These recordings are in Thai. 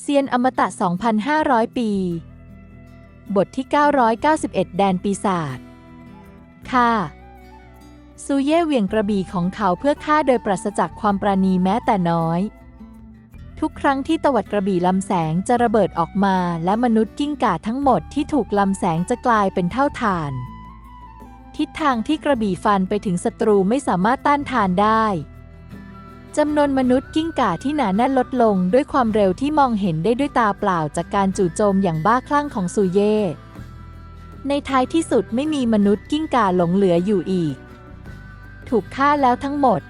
เซียนอมตะ 2,500 ปี บทที่ 991 แดนปีศาจค่ะซูเย่เหวี่ยงกระบี่ของเขาเพื่อฆ่าโดยปราศจากความปราณีแม้แต่น้อย ทุกครั้งที่ตวัดกระบี่ลำแสงจะระเบิดออกมาและมนุษย์กิ้งก่าทั้งหมดที่ถูกลำแสงจะกลายเป็นเท่าฐาน ทิศทางที่กระบี่ฟันไปถึงศัตรูไม่สามารถต้านทานได้ จำนวนมนุษย์กิ้งก่าที่หนาแน่นลดลงด้วยความเร็วที่มองเห็นได้ด้วยตาเปล่าจากการจู่โจมอย่างบ้าคลั่งของซูเย่ ในท้ายที่สุดไม่มีมนุษย์กิ้งก่าหลงเหลืออยู่อีก ถูกฆ่าแล้วทั้งหมด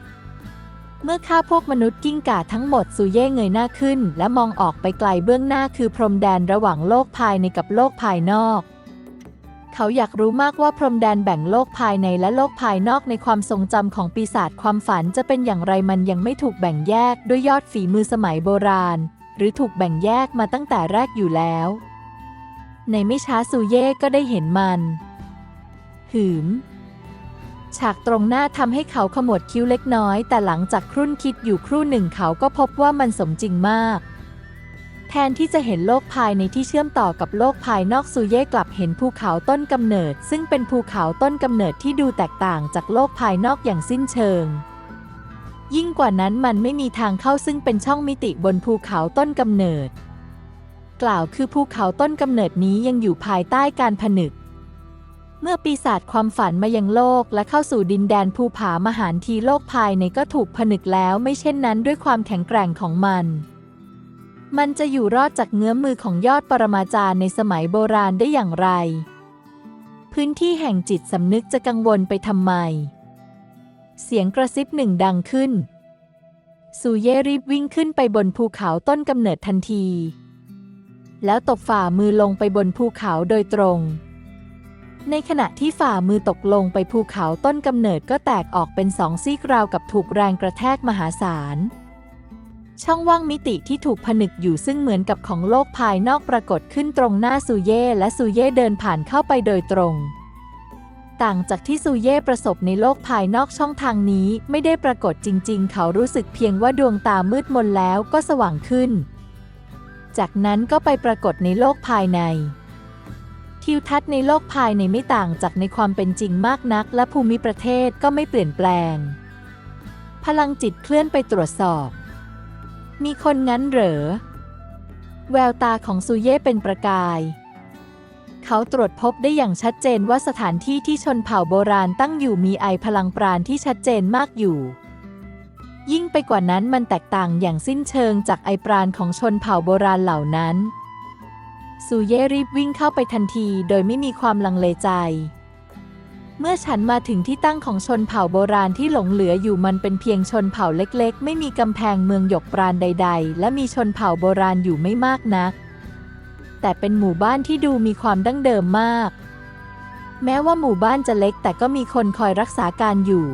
เมื่อฆ่าพวกมนุษย์กิ้งก่าทั้งหมดซูเย่เงยหน้าขึ้น และมองออกไปไกลเบื้องหน้าคือพรมแดนระหว่างโลกภายในกับโลกภายนอก เขาอยากรู้มากว่าพรมแดนแบ่งโลกภายในและโลกภายนอกในความทรงจำของปีศาจความฝันจะเป็นอย่างไรมันยังไม่ถูกแบ่งแยกด้วยยอดฝีมือสมัยโบราณ หรือถูกแบ่งแยกมาตั้งแต่แรกอยู่แล้ว ในไม่ช้าซูเย่ก็ได้เห็นมัน หืม ฉากตรงหน้าทำให้เขาขมวดคิ้วเล็กน้อย แต่หลังจากครุ่นคิดอยู่ครู่หนึ่งเขาก็พบว่ามันสมจริงมาก แทนที่จะเห็นโลกภายในที่เชื่อมต่อกับโลกภายนอกซูเย่กลับเห็นภูเขาต้นกำเนิด ซึ่งเป็นภูเขาต้นกำเนิดที่ดูแตกต่างจากโลกภายนอกอย่างสิ้นเชิง ยิ่งกว่านั้นมันไม่มีทางเข้าซึ่งเป็นช่องมิติบนภูเขาต้นกำเนิด กล่าวคือภูเขาต้นกำเนิดนี้ยังอยู่ภายใต้การผนึก เมื่อปีศาจความฝันมายังโลกและเข้าสู่ดินแดนภูผามหานทีโลกภายในก็ถูกผนึกแล้ว ไม่เช่นนั้นด้วยความแข็งแกร่งของมัน มันจะอยู่รอดจากเงื้อมมือของยอดปรมาจารย์ในสมัยโบราณได้อย่างไร พื้นที่แห่งจิตสำนึกจะกังวลไปทำไม เสียงกระซิบหนึ่งดังขึ้น ซูเย่รีบวิ่งขึ้นไปบนภูเขาต้นกำเนิดทันที แล้วตบฝ่ามือลงไปบนภูเขาโดยตรง ในขณะที่ฝ่ามือตกลงไปภูเขาต้นกำเนิดก็แตกออกเป็นสองซีกราวกับถูกแรงกระแทกมหาศาล ช่องว่างมิติที่ถูกผนึกอยู่ซึ่งเหมือนกับของโลกภายนอกปรากฏขึ้นตรงหน้าซูเย่และซูเย่เดินผ่านเข้าไปโดยตรง ต่างจากที่ซูเย่ประสบในโลกภายนอกช่องทางนี้ไม่ได้ปรากฏจริง ๆ เขารู้สึกเพียงว่าดวงตามืดมนแล้วก็สว่างขึ้น จากนั้นก็ไปปรากฏในโลกภายใน ทิวทัศน์ในโลกภายในไม่ต่างจากในความเป็นจริงมากนัก และภูมิประเทศก็ไม่เปลี่ยนแปลง พลังจิตเคลื่อนไปตรวจสอบ มีคนงั้นเหรอ แววตาของซูเย่เป็นประกาย เขาตรวจพบได้อย่างชัดเจนว่าสถานที่ที่ชนเผ่าโบราณตั้งอยู่มีไอพลังปราณที่ชัดเจนมากอยู่ ยิ่งไปกว่านั้นมันแตกต่างอย่างสิ้นเชิงจากไอปราณของชนเผ่าโบราณเหล่านั้น ซูเย่รีบวิ่งเข้าไปทันทีโดยไม่มีความลังเลใจ เมื่อฉันมาถึงที่ตั้งของชนเผ่าโบราณที่หลงเหลืออยู่มันเป็นเพียงชนเผ่าเล็กๆ ไม่มีกำแพงเมืองหยกปราณใด ๆ และมีชนเผ่าโบราณอยู่ไม่มากนัก แต่เป็นหมู่บ้านที่ดูมีความดั้งเดิมมาก แม้ว่าหมู่บ้านจะเล็กแต่ก็มีคนคอยรักษาการอยู่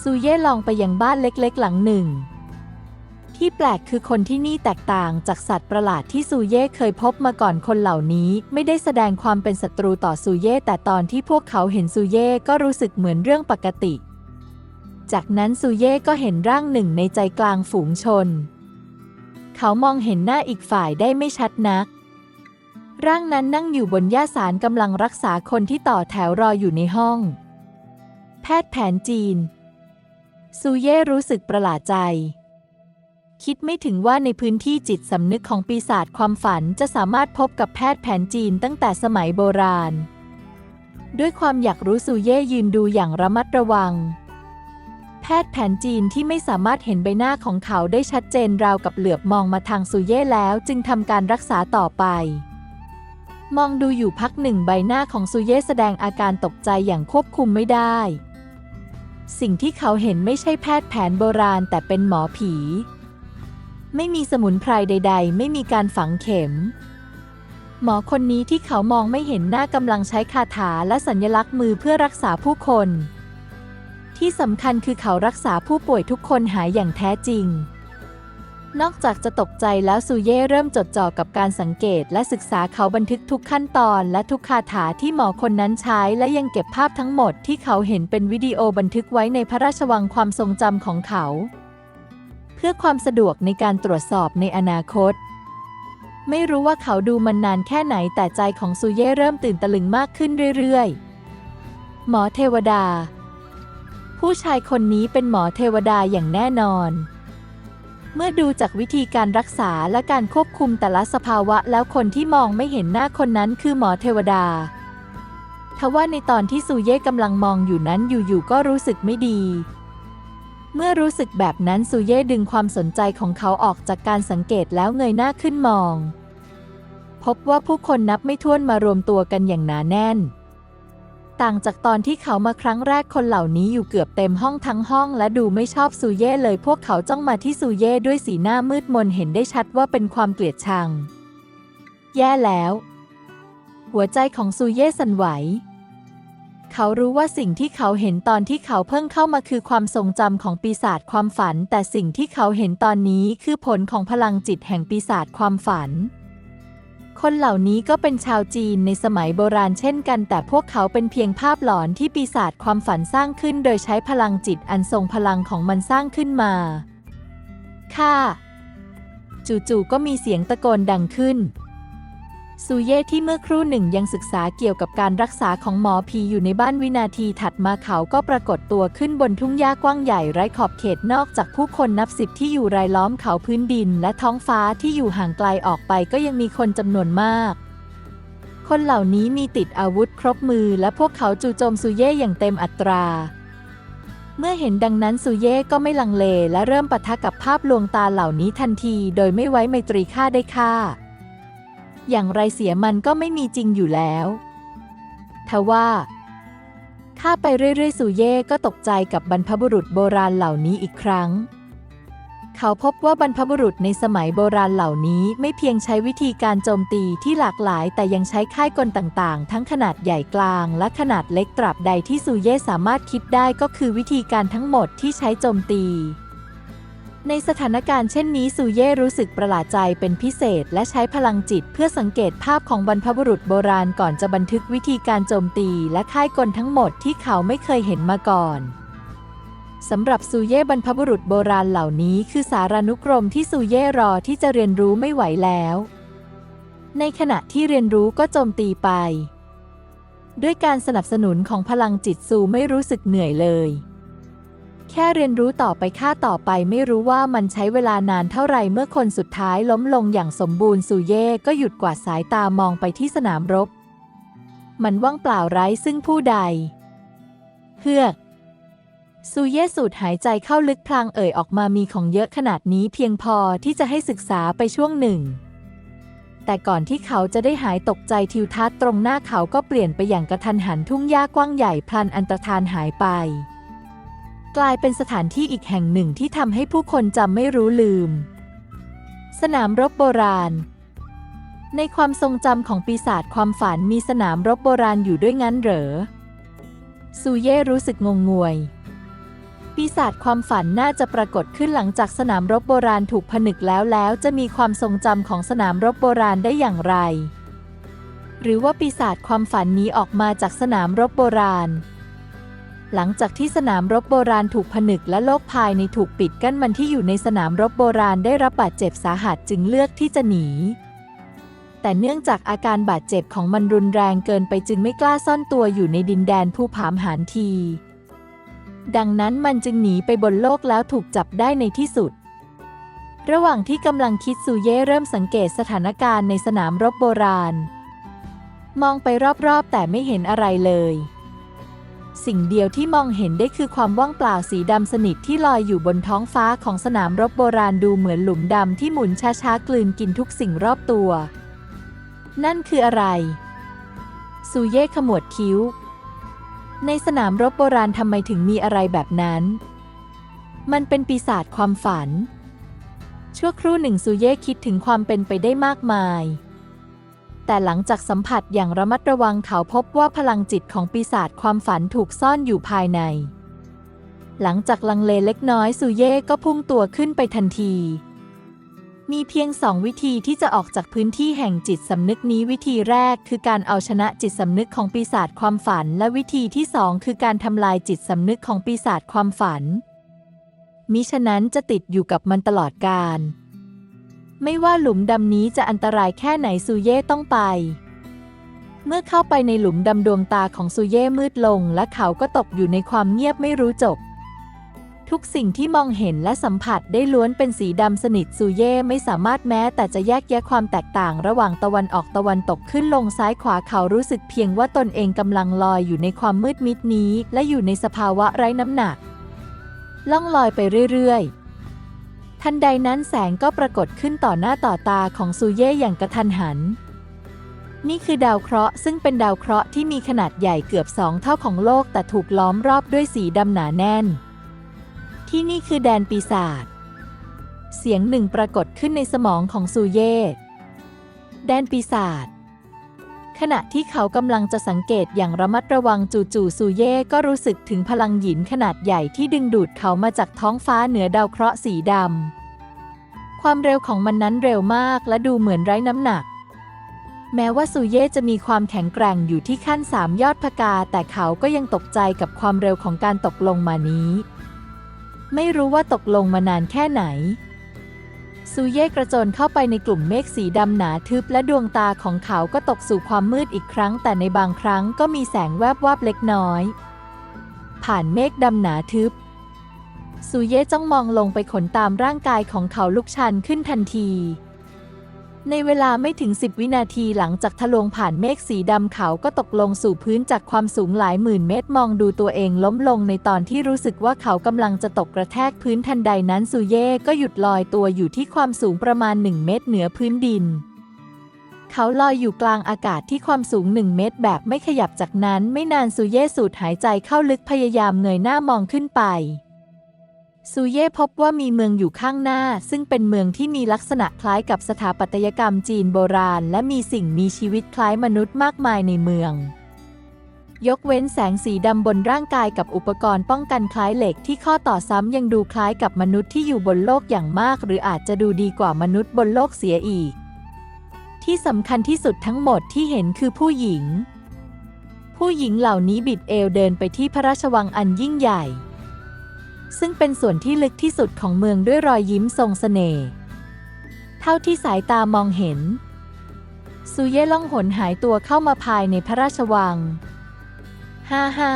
ซูเย่ลองไปยังบ้านเล็กๆ หลังหนึ่ง ที่แปลกคือคนที่นี่แตกต่างจากสัตว์ประหลาดที่ซูเย่เคยพบมาก่อนคนเหล่านี้ ไม่ได้แสดงความเป็นศัตรูต่อซูเย่แต่ตอนที่พวกเขาเห็นซูเย่ก็รู้สึกเหมือนเรื่องปกติ จากนั้นซูเย่ก็เห็นร่างหนึ่งในใจกลางฝูงชน เขามองเห็นหน้าอีกฝ่ายได้ไม่ชัดนัก ร่างนั้นนั่งอยู่บนย่าสารกำลังรักษาคนที่ต่อแถวรออยู่ในห้อง แพทย์แผนจีนซูเย่รู้สึกประหลาดใจ คิดไม่ถึงว่าในพื้นที่จิตสำนึกของปีศาจความฝันจะสามารถพบกับแพทย์แผนจีนตั้งแต่สมัยโบราณ ด้วยความอยากรู้ซูเย่ยืนดูอย่างระมัดระวัง แพทย์แผนจีนที่ไม่สามารถเห็นใบหน้าของเขาได้ชัดเจนราวกับเหลือบมองมาทางซูเย่แล้วจึงทำการรักษาต่อไป มองดูอยู่พักหนึ่งใบหน้าของซูเย่แสดงอาการตกใจอย่างควบคุมไม่ได้สิ่งที่เขาเห็นไม่ใช่แพทย์แผนโบราณแต่เป็นหมอผี ไม่มีสมุนไพรใด ๆ ไม่มีการฝังเข็ม หมอคนนี้ที่เขามองไม่เห็นหน้ากำลังใช้คาถาและสัญลักษณ์มือเพื่อรักษาผู้คน ที่สำคัญคือเขารักษาผู้ป่วยทุกคนหายอย่างแท้จริง นอกจากจะตกใจแล้วซูเย่เริ่มจดจ่อกับการสังเกตและศึกษาเขาบันทึกทุกขั้นตอนและทุกคาถาที่หมอคนนั้นใช้และยังเก็บภาพทั้งหมดที่เขาเห็นเป็นวิดีโอบันทึกไว้ในพระราชวังความทรงจำของเขา เพื่อความสะดวกในการตรวจสอบในอนาคต ไม่รู้ว่าเขาดูมันนานแค่ไหนแต่ใจของซูเย่เริ่มตื่นตะลึงมากขึ้นเรื่อยๆ หมอเทวดา ผู้ชายคนนี้เป็นหมอเทวดาอย่างแน่นอน เมื่อดูจากวิธีการรักษาและการควบคุมแต่ละสภาวะแล้วคนที่มองไม่เห็นหน้าคนนั้นคือหมอเทวดาทว่าในตอนที่ซูเย่กำลังมองอยู่นั้นอยู่ๆก็รู้สึกไม่ดี เมื่อรู้สึกแบบนั้นซูเย่ดึงความสนใจของเขาออกจากการสังเกตแล้วเงยหน้าขึ้นมอง พบว่าผู้คนนับไม่ถ้วนมารวมตัวกันอย่างหนาแน่น ต่างจากตอนที่เขามาครั้งแรกคนเหล่านี้อยู่เกือบเต็มห้องทั้งห้อง และดูไม่ชอบซูเย่เลยพวกเขาจ้องมาที่ซูเย่ด้วยสีหน้ามืดมนเห็นได้ชัดว่าเป็นความเกลียดชัง แย่แล้ว หัวใจของซูเย่สั่นไหว เขารู้ว่าสิ่งที่เขาเห็นตอนที่เขาเพิ่งเข้ามาคือความทรงจำของปีศาจความฝัน แต่สิ่งที่เขาเห็นตอนนี้คือผลของพลังจิตแห่งปีศาจความฝัน คนเหล่านี้ก็เป็นชาวจีนในสมัยโบราณเช่นกัน แต่พวกเขาเป็นเพียงภาพหลอนที่ปีศาจความฝันสร้างขึ้น โดยใช้พลังจิตอันทรงพลังของมันสร้างขึ้นมา ค่ะ จู่ๆก็มีเสียงตะโกนดังขึ้น ซูเย่ที่เมื่อครู่หนึ่งยังศึกษาเกี่ยวกับการรักษาของหมอผีอยู่ในบ้านวินาทีถัดมาเขาก็ปรากฏตัวขึ้นบนทุ่งหญ้ากว้างใหญ่ไร้ขอบเขตนอกจากผู้คนนับสิบที่อยู่รายล้อมเขาพื้นดิน และท้องฟ้าที่อยู่ห่างไกลออกไปก็ยังมีคนจำนวนมาก คนเหล่านี้มีติดอาวุธครบมือและพวกเขาจู่โจมซูเย่อย่างเต็มอัตราเมื่อเห็นดังนั้นซูเย่ก็ไม่ลังเลและเริ่มปะทะกับภาพลวงตาเหล่านี้ทันที โดยไม่ไว้ไมตรีฆ่าได้ฆ่า อย่างไรเสียมันก็ไม่มีจริงอยู่แล้วทว่าข้าไปเรื่อยๆซูเย่ก็ตกใจกับบรรพบุรุษโบราณเหล่านี้อีกครั้ง เขาพบว่าบรรพบุรุษในสมัยโบราณเหล่านี้ไม่เพียงใช้วิธีการโจมตีที่หลากหลาย แต่ยังใช้ค่ายกลต่างๆ ทั้งขนาดใหญ่กลาง และขนาดเล็กตราบใดที่ซูเย่สามารถคิดได้ก็คือวิธีการทั้งหมดที่ใช้โจมตี ในสถานการณ์เช่นนี้ซูเย่รู้สึกประหลาดใจเป็นพิเศษ และใช้พลังจิตเพื่อสังเกตภาพของบรรพบุรุษโบราณก่อนจะบันทึกวิธีการโจมตีและค่ายกลทั้งหมดที่เขาไม่เคยเห็นมาก่อนสำหรับซูเย่บรรพบุรุษโบราณเหล่านี้คือสารานุกรมที่ซูเย่รอที่จะเรียนรู้ไม่ไหวแล้ว ในขณะที่เรียนรู้ก็โจมตีไป ด้วยการสนับสนุนของพลังจิตซูไม่รู้สึกเหนื่อยเลย แค่เรียนรู้ต่อไปค่าต่อไปไม่รู้ว่ามันใช้เวลานานเท่าไรเมื่อคนสุดท้ายล้มลงอย่างสมบูรณ์ซูเย่ก็หยุดกวาดสายตามองไปที่สนามรบ มันว่างเปล่าไร้ซึ่งผู้ใด เฮือกซูเย่สูดหายใจเข้าลึกพลางเอ่ยออกมามีของเยอะขนาดนี้เพียงพอที่จะให้ศึกษาไปช่วงหนึ่ง แต่ก่อนที่เขาจะได้หายตกใจทิวทัศน์ตรงหน้าเขาก็เปลี่ยนไปอย่างกระทันหันทุ่งหญ้ากว้างใหญ่พลันอันตรธานหายไป กลายเป็นสถานที่อีกแห่งหนึ่งที่ทำให้ผู้คนจำไม่รู้ลืม สนามรบโบราณ ในความทรงจำของปีศาจความฝันมีสนามรบโบราณอยู่ด้วยงั้นเหรอซูเย่รู้สึกงงงวย ปีศาจความฝันน่าจะปรากฏขึ้นหลังจากสนามรบโบราณถูกผนึกแล้วแล้วจะมีความทรงจำของสนามรบโบราณได้อย่างไร หรือว่าปีศาจความฝันนี้ออกมาจากสนามรบโบราณ หลังจากที่สนามรบโบราณถูกผนึกและโลกภายในถูกปิดกั้นมันที่อยู่ในสนามรบโบราณได้รับบาดเจ็บสาหัสจึงเลือกที่จะหนี แต่เนื่องจากอาการบาดเจ็บของมันรุนแรงเกินไปจึงไม่กล้าซ่อนตัวอยู่ในดินแดนผู้ผามหานที ดังนั้นมันจึงหนีไปบนโลกแล้วถูกจับได้ในที่สุด ระหว่างที่กำลังคิดซูเย่เริ่มสังเกตสถานการณ์ในสนามรบโบราณ มองไปรอบๆแต่ไม่เห็นอะไรเลย สิ่งเดียวที่มองเห็นได้คือความว่างเปล่าสีดำสนิทที่ลอยอยู่บนท้องฟ้าของสนามรบโบราณดูเหมือนหลุมดำที่หมุนช้าๆกลืนกินทุกสิ่งรอบตัว นั่นคืออะไร ซูเย่ขมวดคิ้ว ในสนามรบโบราณทำไมถึงมีอะไรแบบนั้น มันเป็นปีศาจความฝัน ชั่วครู่หนึ่งซูเย่คิดถึงความเป็นไปได้มากมาย แต่หลังจากสัมผัสอย่างระมัดระวังเขาพบว่าพลังจิตของปีศาจความฝันถูกซ่อนอยู่ภายใน หลังจากลังเลเล็กน้อยซูเย่ก็พุ่งตัวขึ้นไปทันที มีเพียงสองวิธีที่จะออกจากพื้นที่แห่งจิตสำนึกนี้วิธีแรกคือการเอาชนะจิตสำนึกของปีศาจความฝัน และวิธีที่สองคือการทำลายจิตสำนึกของปีศาจความฝัน มิฉะนั้นจะติดอยู่กับมันตลอดกาล ไม่ว่าหลุมดำนี้จะอันตรายแค่ไหนซูเย่ต้องไป เมื่อเข้าไปในหลุมดำดวงตาของซูเย่มืดลง และเขาก็ตกอยู่ในความเงียบไม่รู้จบ ทุกสิ่งที่มองเห็นและสัมผัสได้ล้วนเป็นสีดำสนิทซูเย่ไม่สามารถแม้ แต่จะแยกแยะความแตกต่างระหว่างตะวันออกตะวันตกขึ้นลงซ้ายขวาเขารู้สึกเพียงว่าตนเองกำลังลอยอยู่ในความมืดมิดนี้ และอยู่ในสภาวะไร้น้ำหนัก ล่องลอยไปเรื่อยๆ ทันใดนั้นแสงก็ปรากฏขึ้นต่อหน้าต่อตาของซูเย่อย่างกระทันหัน นี่คือดาวเคราะห์ซึ่งเป็นดาวเคราะห์ที่มีขนาดใหญ่เกือบสองเท่าของโลกแต่ถูกล้อมรอบด้วยสีดำหนาแน่น ที่นี่คือแดนปีศาจ เสียงหนึ่งปรากฏขึ้นในสมองของซูเย่แดนปีศาจ ขณะที่เขากำลังจะสังเกตอย่างระมัดระวังจู่ๆซูเย่ก็รู้สึกถึงพลังหยินขนาดใหญ่ที่ดึงดูดเขามาจากท้องฟ้าเหนือดาวเคราะห์สีดำ ความเร็วของมันนั้นเร็วมากและดูเหมือนไร้น้ำหนัก แม้ว่าซูเย่จะมีความแข็งแกร่งอยู่ที่ขั้นสามยอดพกา แต่เขาก็ยังตกใจกับความเร็วของการตกลงมานี้ ไม่รู้ว่าตกลงมานานแค่ไหน ซูเย่กระโจนเข้าไปในกลุ่มเมฆสีดำหนาทึบและดวงตาของเขาก็ตกสู่ความมืดอีกครั้ง แต่ในบางครั้งก็มีแสงแวบวาบเล็กน้อย ผ่านเมฆดำหนาทึบซูเย่จ้องมองลงไปขนตามร่างกายของเขาลุกชันขึ้นทันที ในเวลาไม่ถึง 10 วินาทีหลังจากทะลวงผ่านเมฆสีดำขาวก็ตกลงสู่พื้นจากความสูงหลายหมื่นเมตรมองดูตัวเองล้มลงในตอนที่รู้สึกว่าเขากำลังจะตกกระแทกพื้นทันใดนั้นซูเย่ก็หยุดลอยตัวอยู่ที่ความสูงประมาณ 1 เมตรเหนือพื้นดิน เขาลอยอยู่กลางอากาศที่ความสูง 1 เมตรแบบไม่ขยับจากนั้นไม่นานซูเย่สูดหายใจเข้าลึกพยายามเงยหน้ามองขึ้นไป ซูเย่พบว่ามีเมืองอยู่ข้างหน้า ซึ่งเป็นเมืองที่มีลักษณะคล้ายกับสถาปัตยกรรมจีนโบราณ และมีสิ่งมีชีวิตคล้ายมนุษย์มากมายในเมือง ยกเว้นแสงสีดำบนร่างกายกับอุปกรณ์ป้องกันคล้ายเหล็กที่ข้อต่อซ้ำยังดูคล้ายกับมนุษย์ที่อยู่บนโลกอย่างมาก หรืออาจจะดูดีกว่ามนุษย์บนโลกเสียอีก ที่สำคัญที่สุดทั้งหมดที่เห็นคือผู้หญิง ผู้หญิงเหล่านี้บิดเอวเดินไปที่พระราชวังอันยิ่งใหญ่ ซึ่งเป็นส่วนที่ลึกที่สุดของเมืองด้วยรอยยิ้มทรงสเสน่ห์ เท่าที่สายตามองเห็น ซูเย่ล่องหนหายตัวเข้ามาภายในพระราชวัง ฮ่าฮ่า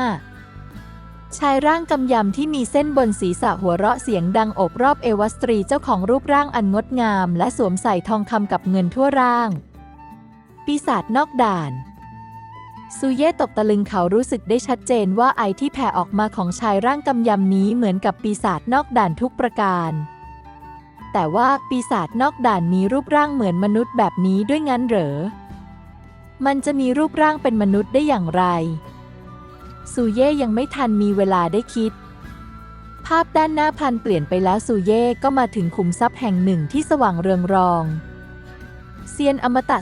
ชายร่างกำยำที่มีเส้นบนศีรษะหัวเราะเสียงดังโอบรอบเอวสตรีเจ้าของรูปร่างอันงดงาม และสวมใส่ทองคำกับเงินทั่วร่าง ปีศาจนอกด่าน ซูเย่ตกตะลึงเขารู้สึกได้ชัดเจนว่าไอที่แผ่ออกมาของชายร่างกำยำนี้เหมือนกับปีศาจนอกด่านทุกประการ แต่ว่าปีศาจนอกด่านมีรูปร่างเหมือนมนุษย์แบบนี้ด้วยงั้นเหรอ มันจะมีรูปร่างเป็นมนุษย์ได้อย่างไร ซูเย่ยังไม่ทันมีเวลาได้คิด ภาพด้านหน้าพันเปลี่ยนไปแล้วซูเย่ก็มาถึงขุมทรัพย์แห่งหนึ่งที่สว่างเรืองรอง เซียนอมตะ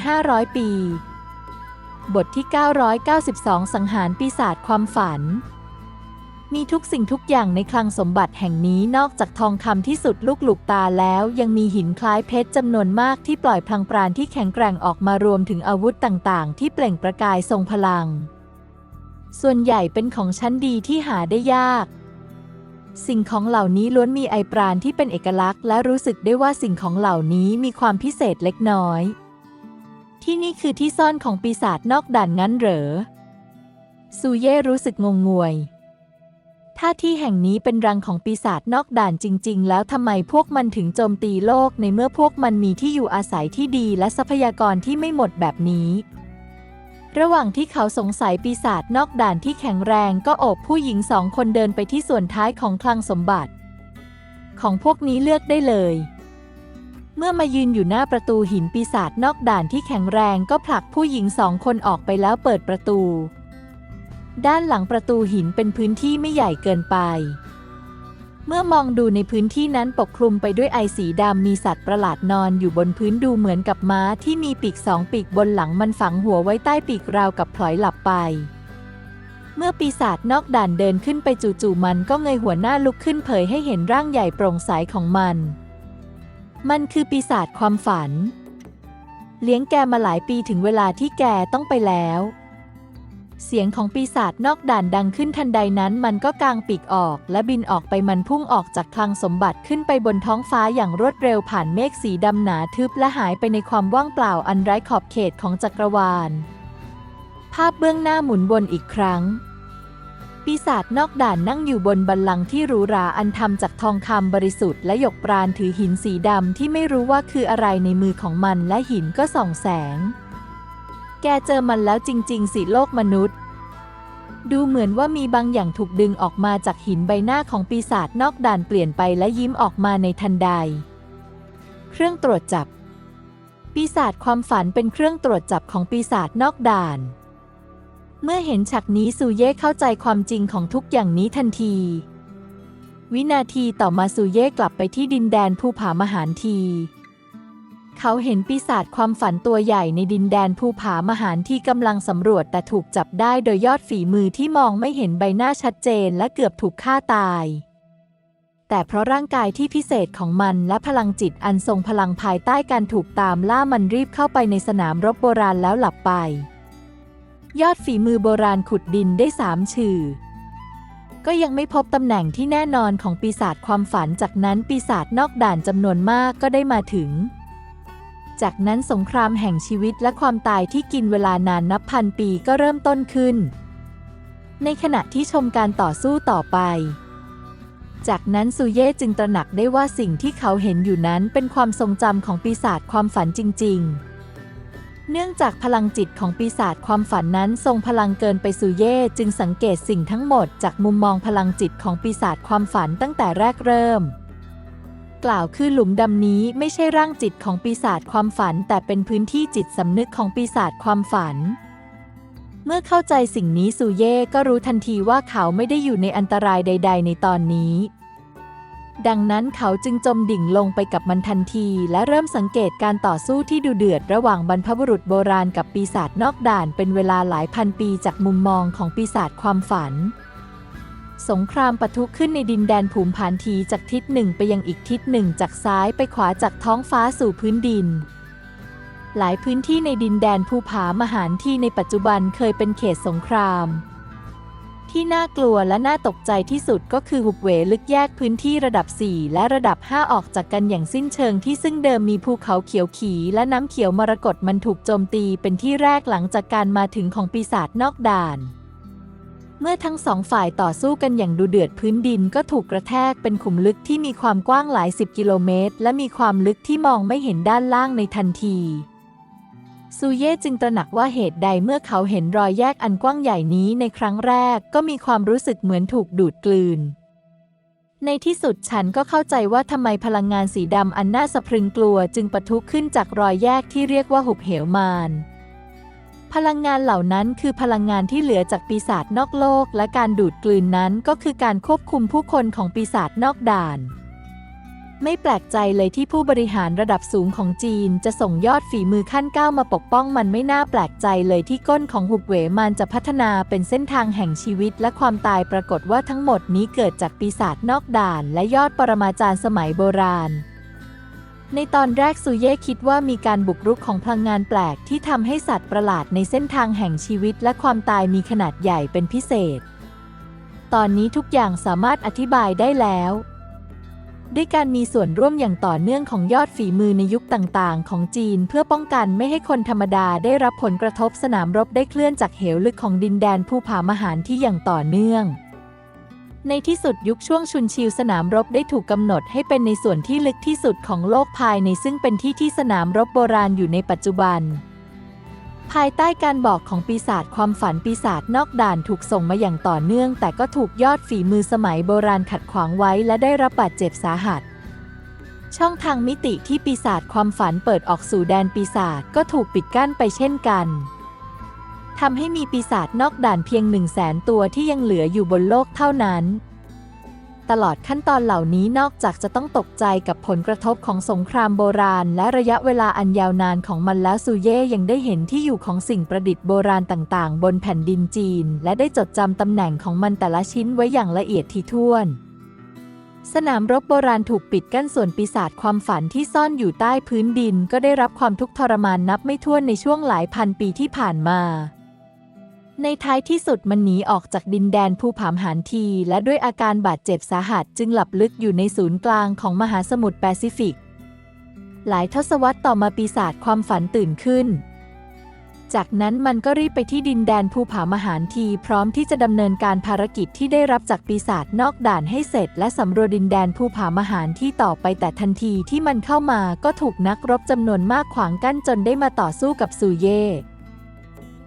2,500 ปี บทที่ 992 สังหารปีศาจความฝัน มีทุกสิ่งทุกอย่างในคลังสมบัติแห่งนี้นอกจากทองคำที่สุดลูกหลุกตาแล้วยังมีหินคล้ายเพชรจำนวนมากที่ปล่อยพลังปราณที่แข็งแกร่งออกมารวมถึงอาวุธต่างๆ ที่เปล่งประกายทรงพลัง ส่วนใหญ่เป็นของชั้นดีที่หาได้ยาก สิ่งของเหล่านี้ล้วนมีไอปราณที่เป็นเอกลักษณ์ และรู้สึกได้ว่าสิ่งของเหล่านี้มีความพิเศษเล็กน้อย ที่นี่คือที่ซ่อนของปีศาจนอกด่านงั้นเหรอ ซูเย่รู้สึกงงงวย ถ้าที่แห่งนี้เป็นรังของปีศาจนอกด่านจริง ๆ แล้วทำไมพวกมันถึงโจมตีโลกในเมื่อพวกมันมีที่อยู่อาศัยที่ดีและทรัพยากรที่ไม่หมดแบบนี้ ระหว่างที่เขาสงสัยปีศาจนอกด่านที่แข็งแรงก็โอบผู้หญิงสองคนเดินไปที่ส่วนท้ายของคลังสมบัติ ของพวกนี้เลือกได้เลย เมื่อมายืนอยู่หน้าประตูหินปีศาจนอกด่านที่แข็งแรงก็ผลักผู้หญิงสองคนออกไปแล้วเปิดประตู ด้านหลังประตูหินเป็นพื้นที่ไม่ใหญ่เกินไป เมื่อมองดูในพื้นที่นั้นปกคลุมไปด้วยไอสีดำมีสัตว์ประหลาดนอนอยู่บนพื้นดูเหมือนกับม้าที่มีปีกสองปีกบนหลังมันฝังหัวไว้ใต้ปีกราวกับพลอยหลับไป เมื่อปีศาจนอกด่านเดินขึ้นไปจู่ๆมันก็เงยหัวหน้าลุกขึ้นเผยให้เห็นร่างใหญ่โปร่งใสของมัน มันคือปีศาจความฝัน เลี้ยงแกมาหลายปีถึงเวลาที่แกต้องไปแล้ว เสียงของปีศาจนอกด่านดังขึ้นทันใดนั้น มันก็กางปีกออก และบินออกไปมันพุ่งออกจากคลังสมบัติขึ้นไปบนท้องฟ้าอย่างรวดเร็วผ่านเมฆสีดำหนาทึบและหายไปในความว่างเปล่าอันไร้ขอบเขตของจักรวาล ภาพเบื้องหน้าหมุนวนอีกครั้ง ปีศาจนอกด่านนั่งอยู่บนบัลลังก์ที่หรูหราอันทำจากทองคำบริสุทธิ์และหยกปราณถือหินสีดำที่ไม่รู้ว่าคืออะไรในมือของมันและหินก็ส่องแสง แกเจอมันแล้วจริง ๆ สิโลกมนุษย์ ดูเหมือนว่ามีบางอย่างถูกดึงออกมาจากหินใบหน้าของปีศาจนอกด่านเปลี่ยนไปและยิ้มออกมาในทันใด เครื่องตรวจจับ ปีศาจความฝันเป็นเครื่องตรวจจับของปีศาจนอกด่าน เมื่อเห็นฉากนี้ซูเย่เข้าใจความจริงของทุกอย่างนี้ทันที วินาทีต่อมาซูเย่กลับไปที่ดินแดนภูผามหานที เขาเห็นปีศาจความฝันตัวใหญ่ในดินแดนภูผามหานที่กำลังสำรวจแต่ถูกจับได้โดยยอดฝีมือที่มองไม่เห็นใบหน้าชัดเจนและเกือบถูกฆ่าตาย แต่เพราะร่างกายที่พิเศษของมันและพลังจิตอันทรงพลังภายใต้การถูกตามล่ามันรีบเข้าไปในสนามรบโบราณแล้วหลับไป ยอดฝีมือโบราณขุดดินได้สามชื่อ ก็ยังไม่พบตำแหน่งที่แน่นอนของปีศาจความฝันจากนั้นปีศาจนอกด่านจำนวนมากก็ได้มาถึง จากนั้นสงครามแห่งชีวิตและความตายที่กินเวลานานนับพันปีก็เริ่มต้นขึ้น ในขณะที่ชมการต่อสู้ต่อไปจากนั้นซูเย่จึงตระหนักได้ว่าสิ่งที่เขาเห็นอยู่นั้นเป็นความทรงจำของปีศาจความฝันจริง ๆ เนื่องจากพลังจิตของปีศาจความฝันนั้นทรงพลังเกินไปซูเย่จึงสังเกตสิ่งทั้งหมดจากมุมมองพลังจิตของปีศาจความฝันตั้งแต่แรกเริ่ม กล่าวคือหลุมดำนี้ไม่ใช่ร่างจิตของปีศาจความฝัน แต่เป็นพื้นที่จิตสำนึกของปีศาจความฝัน เมื่อเข้าใจสิ่งนี้ซูเย่ก็รู้ทันทีว่าเขาไม่ได้อยู่ในอันตรายใด ๆ ในตอนนี้ ดังนั้นเขาจึงจมดิ่งลงไปกับมันทันที และเริ่มสังเกตการต่อสู้ที่ดูเดือดระหว่างบรรพบุรุษโบราณกับปีศาจนอกด่านเป็นเวลาหลายพันปีจากมุมมองของปีศาจความฝัน สงครามปะทุขึ้นในดินแดนภูมิผานทีจากทิศหนึ่งไปยังอีกทิศหนึ่งจากซ้ายไปขวาจากท้องฟ้าสู่พื้นดินหลายพื้นที่ในดินแดนภูผามหานที่ในปัจจุบันเคยเป็นเขตสงคราม ที่น่ากลัวและน่าตกใจที่สุดก็คือหุบเหวลึกแยกพื้นที่ระดับ 4 และระดับ 5 ออกจากกันอย่างสิ้นเชิงที่ซึ่งเดิมมีภูเขาเขียวขีและน้ำเขียวมรกตมันถูกโจมตีเป็นที่แรกหลังจากการมาถึงของปีศาจนอกด่าน เมื่อทั้งสองฝ่ายต่อสู้กันอย่างดูเดือดพื้นดินก็ถูกกระแทกเป็นขุมลึกที่มีความกว้างหลายสิบกิโลเมตร และมีความลึกที่มองไม่เห็นด้านล่างในทันที ซูเย่จึงตระหนักว่าเหตุใดเมื่อเขาเห็นรอยแยกอันกว้างใหญ่นี้ในครั้งแรกก็มีความรู้สึกเหมือนถูกดูดกลืน ในที่สุดฉันก็เข้าใจว่าทำไมพลังงานสีดำอันน่าสะพรึงกลัวจึงปะทุขึ้นจากรอยแยกที่เรียกว่าหุบเหวมารพลังงานเหล่านั้นคือพลังงานที่เหลือจากปีศาจนอกโลก และการดูดกลืนนั้นก็คือการควบคุมผู้คนของปีศาจนอกด่าน ไม่แปลกใจเลยที่ผู้บริหารระดับสูงของจีน จะส่งยอดฝีมือขั้นก้าวมาปกป้องมันไม่น่าแปลกใจเลยที่ก้นของหุบเหวมันจะพัฒนาเป็นเส้นทางแห่งชีวิตและความตายปรากฏว่าทั้งหมดนี้เกิดจากปีศาจนอกด่าน และยอดปรมาจารย์สมัยโบราณ ในตอนแรกซูเย่คิดว่ามีการบุกรุกของพลังงานแปลกที่ทำให้สัตว์ประหลาดในเส้นทางแห่งชีวิตและความตายมีขนาดใหญ่เป็นพิเศษ ตอนนี้ทุกอย่างสามารถอธิบายได้แล้ว ด้วยการมีส่วนร่วมอย่างต่อเนื่องของยอดฝีมือในยุคต่างๆ ของจีน เพื่อป้องกันไม่ให้คนธรรมดาได้รับผลกระทบสนามรบได้เคลื่อนจากเหวลึกของดินแดนภูผามหานที่อย่างต่อเนื่อง ในที่สุดยุคช่วงชุนชิวสนามรบได้ถูกกำหนดให้เป็นในส่วนที่ลึกที่สุดของโลกภายในซึ่งเป็นที่ที่สนามรบโบราณอยู่ในปัจจุบัน ภายใต้การบอกของปีศาจความฝันปีศาจนอกด่านถูกส่งมาอย่างต่อเนื่อง แต่ก็ถูกยอดฝีมือสมัยโบราณขัดขวางไว้และได้รับบาดเจ็บสาหัส ช่องทางมิติที่ปีศาจความฝันเปิดออกสู่แดนปีศาจก็ถูกปิดกั้นไปเช่นกันทำให้มีปีศาจนอกด่านเพียงหนึ่งแสนตัวที่ยังเหลืออยู่บนโลกเท่านั้น ตลอดขั้นตอนเหล่านี้นอกจากจะต้องตกใจกับผลกระทบของสงครามโบราณ และระยะเวลาอันยาวนานของมันแล้วซูเย่ยังได้เห็นที่อยู่ของสิ่งประดิษฐ์โบราณต่างๆ บนแผ่นดินจีน และได้จดจำตำแหน่งของมันแต่ละชิ้นไว้อย่างละเอียดถี่ถ้วนสนามรบโบราณถูกปิดกั้นส่วนปีศาจความฝันที่ซ่อนอยู่ใต้พื้นดิน ก็ได้รับความทุกข์ทรมานนับไม่ถ้วนในช่วงหลายพันปีที่ผ่านมา ในท้ายที่สุดมันหนีออกจากดินแดนภูผามหานที และด้วยอาการบาดเจ็บสาหัสจึงหลับลึกอยู่ในศูนย์กลางของมหาสมุทรแปซิฟิก หลายทศวรรษต่อมาปีศาจความฝันตื่นขึ้น จากนั้นมันก็รีบไปที่ดินแดนภูผามหานทีพร้อมที่จะดำเนินการภารกิจที่ได้รับจากปีศาจนอกด่านให้เสร็จ และสำรวจดินแดนภูผามหานที่ต่อไปแต่ทันทีที่มันเข้ามาก็ถูกนักรบจำนวนมากขวางกั้นจนได้มาต่อสู้กับซูเย่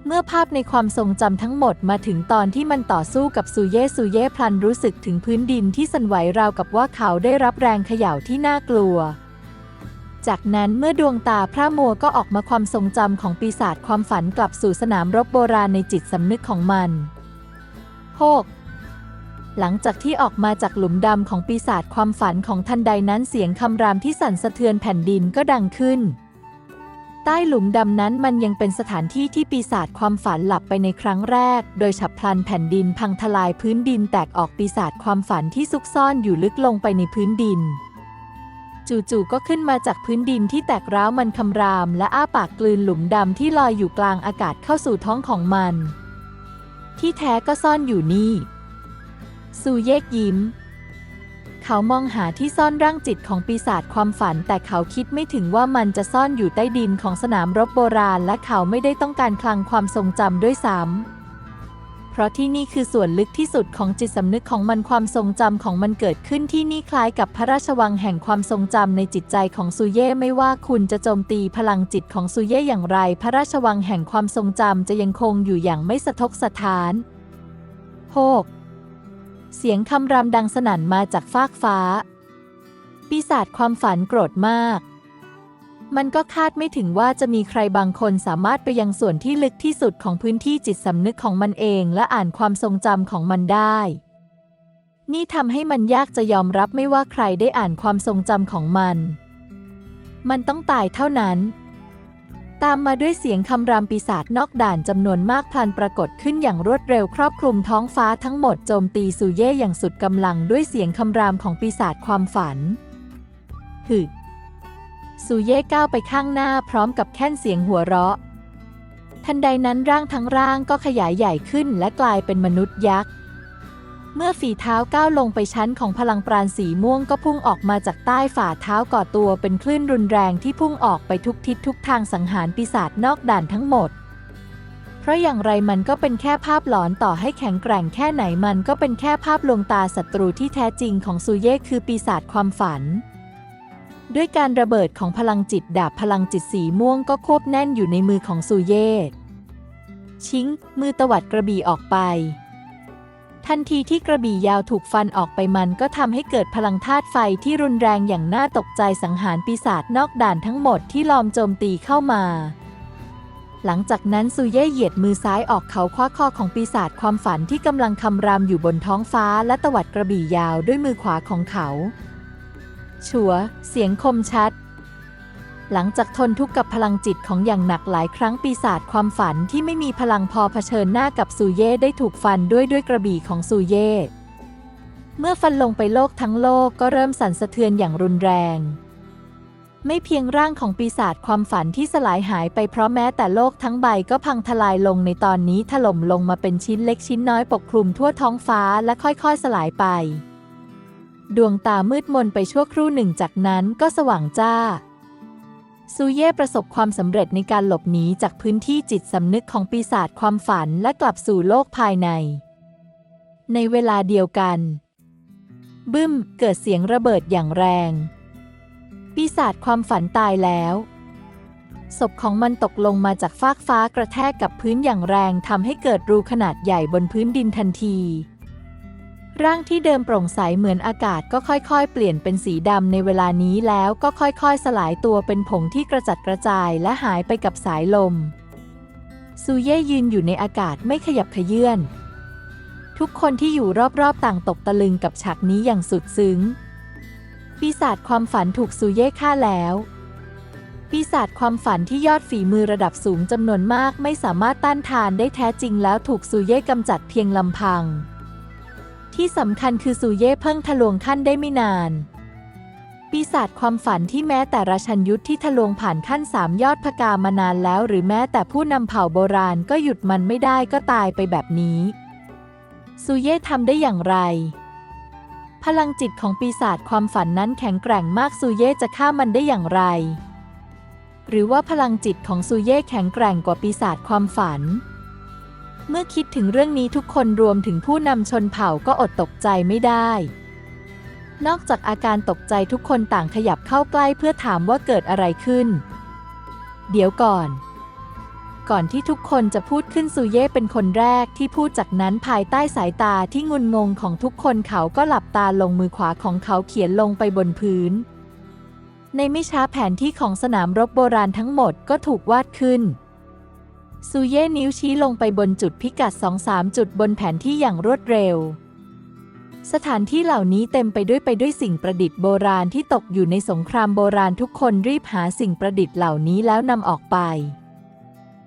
เมื่อภาพในความทรงจำทั้งหมดมาถึงตอนที่มันต่อสู้กับซูเย่ซูเย่พลันรู้สึกถึงพื้นดินที่สั่นไหวราวกับว่าเขาได้รับแรงเขย่าที่น่ากลัว จากนั้นเมื่อดวงตาพระมัวก็ออกมาความทรงจำของปีศาจความฝันกลับสู่สนามรบโบราณในจิตสำนึกของมันโฮกหลังจากที่ออกมาจากหลุมดำของปีศาจความฝันของทันใดนั้นเสียงคำรามที่สั่นสะเทือนแผ่นดินก็ดังขึ้น ใต้หลุมดำนั้นมันยังเป็นสถานที่ที่ปีศาจความฝันหลับไปในครั้งแรก โดยฉับพลันแผ่นดินพังทลายพื้นดินแตกออกปีศาจความฝันที่ซุกซ่อนอยู่ลึกลงไปในพื้นดิน จู่ๆก็ขึ้นมาจากพื้นดินที่แตกร้าวมันคำราม และอ้าปากกลืนหลุมดำที่ลอยอยู่กลางอากาศเข้าสู่ท้องของมัน ที่แท้ก็ซ่อนอยู่นี่ ซูเยกยิ้ม เขามองหาที่ซ่อนร่างจิตของปีศาจความฝัน แต่เขาคิดไม่ถึงว่ามันจะซ่อนอยู่ใต้ดินของสนามรบโบราณ และเขาไม่ได้ต้องการคลังความทรงจำด้วยซ้ำเพราะที่นี่คือส่วนลึกที่สุดของจิตสำนึกของมันความทรงจำของมันเกิดขึ้นที่นี่คล้ายกับพระราชวังแห่งความทรงจำในจิตใจของซูเย่ไม่ว่าคุณจะโจมตีพลังจิตของซูเย่อย่างไร พระราชวังแห่งความทรงจำจะยังคงอยู่อย่างไม่สะทกสะท้านโฮก เสียงคำรามดังสนั่นมาจากฟากฟ้า ปีศาจความฝันโกรธมาก มันก็คาดไม่ถึงว่าจะมีใครบางคนสามารถไปยังส่วนที่ลึกที่สุดของพื้นที่จิตสำนึกของมันเองและอ่านความทรงจำของมันได้ นี่ทำให้มันยากจะยอมรับไม่ว่าใครได้อ่านความทรงจำของมัน มันต้องตายเท่านั้น ตามมาด้วยเสียงคำรามปีศาจนอกด่านจำนวนมากพลันปรากฏขึ้นอย่างรวดเร็วครอบคลุมท้องฟ้าทั้งหมดโจมตีซูเย่อย่างสุดกำลังด้วยเสียงคำรามของปีศาจความฝันหึซูเย่ก้าวไปข้างหน้าพร้อมกับแค่นเสียงหัวเราะ ทันใดนั้นร่างทั้งร่างก็ขยายใหญ่ขึ้นและกลายเป็นมนุษย์ยักษ์ เมื่อฝีเท้าก้าวลงไปชั้นของพลังปราณสีม่วงก็พุ่งออกมาจากใต้ฝ่าเท้าก่อตัวเป็นคลื่นรุนแรงที่พุ่งออกไปทุกทิศทุกทางสังหารปีศาจนอกด่านทั้งหมด เพราะอย่างไรมันก็เป็นแค่ภาพหลอนต่อให้แข็งแกร่งแค่ไหนมันก็เป็นแค่ภาพลวงตาศัตรูที่แท้จริงของซูเย่คือปีศาจความฝัน ด้วยการระเบิดของพลังจิตดาบพลังจิตสีม่วงก็ควบแน่นอยู่ในมือของซูเย่ชิงมือตวัดกระบี่ออกไป ทันทีที่กระบี่ยาวถูกฟันออกไปมันก็ทำให้เกิดพลังธาตุไฟที่รุนแรงอย่างน่าตกใจสังหารปีศาจนอกด่านทั้งหมดที่ลอมโจมตีเข้ามา หลังจากนั้นซูเย่เหยียดมือซ้ายออกเขาคว้าคอของปีศาจความฝันที่กำลังคำรามอยู่บนท้องฟ้าและตวัดกระบี่ยาวด้วยมือขวาของเขา ชัว เสียงคมชัด หลังจากทนทุกข์กับพลังจิตของอย่างหนักหลายครั้งปีศาจความฝันที่ไม่มีพลังพอเผชิญหน้ากับซูเย่ได้ถูกฟันด้วยด้วยกระบี่ของซูเย่เมื่อฟันลงไปโลกทั้งโลกก็เริ่มสั่นสะเทือนอย่างรุนแรง ไม่เพียงร่างของปีศาจความฝันที่สลายหายไปเพราะแม้แต่โลกทั้งใบก็พังทลายลงในตอนนี้ถล่มลงมาเป็นชิ้นเล็กชิ้นน้อยปกคลุมทั่วท้องฟ้าและค่อยๆสลายไป ดวงตามืดมนไปชั่วครู่หนึ่งจากนั้นก็สว่างจ้า ซูเย่ประสบความสำเร็จในการหลบหนีจากพื้นที่จิตสำนึกของปีศาจความฝันและกลับสู่โลกภายใน ในเวลาเดียวกัน บึ้ม เกิดเสียงระเบิดอย่างแรง ปีศาจความฝันตายแล้วศพของมันตกลงมาจากฟากฟ้ากระแทกกับพื้นอย่างแรงทำให้เกิดรูขนาดใหญ่บนพื้นดินทันที ร่างที่เดิมโปร่งใสเหมือนอากาศก็ค่อยๆ เปลี่ยนเป็นสีดำในเวลานี้แล้วก็ค่อยๆ สลายตัวเป็นผงที่กระจัดกระจายและหายไปกับสายลม ซูเย่ยืนอยู่ในอากาศไม่ขยับเขยื่อนทุกคนที่อยู่รอบๆ ต่างตกตะลึงกับฉากนี้อย่างสุดซึ้ง ปีศาจความฝันถูกซูเย่ฆ่าแล้ว ปีศาจความฝันที่ยอดฝีมือระดับสูงจำนวนมากไม่สามารถต้านทานได้แท้จริงแล้วถูกซูเย่กำจัดเพียงลำพัง ที่สำคัญคือซูเย่เพิ่งทะลวงขั้นได้ไม่นาน ปีศาจความฝันที่แม้แต่ราชันยุทธที่ทะลวงผ่านขั้นสามยอดพกามานานแล้ว หรือแม้แต่ผู้นำเผ่าโบราณก็หยุดมันไม่ได้ก็ตายไปแบบนี้ซูเย่ทำได้อย่างไร พลังจิตของปีศาจความฝันนั้นแข็งแกร่งมากซูเย่จะฆ่ามันได้อย่างไร หรือว่าพลังจิตของซูเย่แข็งแกร่งกว่าปีศาจความฝัน เมื่อคิดถึงเรื่องนี้ทุกคนรวมถึงผู้นำชนเผ่าก็อดตกใจไม่ได้ นอกจากอาการตกใจทุกคนต่างขยับเข้าใกล้เพื่อถามว่าเกิดอะไรขึ้น เดี๋ยวก่อน ก่อนที่ทุกคนจะพูดขึ้นซูเย่เป็นคนแรกที่พูดจากนั้นภายใต้สายตาที่งุนงงของทุกคนเขาก็หลับตาลงมือขวาของเขาเขียนลงไปบนพื้น ในไม่ช้าแผนที่ของสนามรบโบราณทั้งหมดก็ถูกวาดขึ้น ซูเย่นิ้วชี้ลงไปบนจุดพิกัดสองสามจุดบนแผนที่อย่างรวดเร็ว สถานที่เหล่านี้เต็มไปด้วยไปด้วยสิ่งประดิษฐ์โบราณที่ตกอยู่ในสงครามโบราณทุกคนรีบหาสิ่งประดิษฐ์เหล่านี้แล้วนำออกไป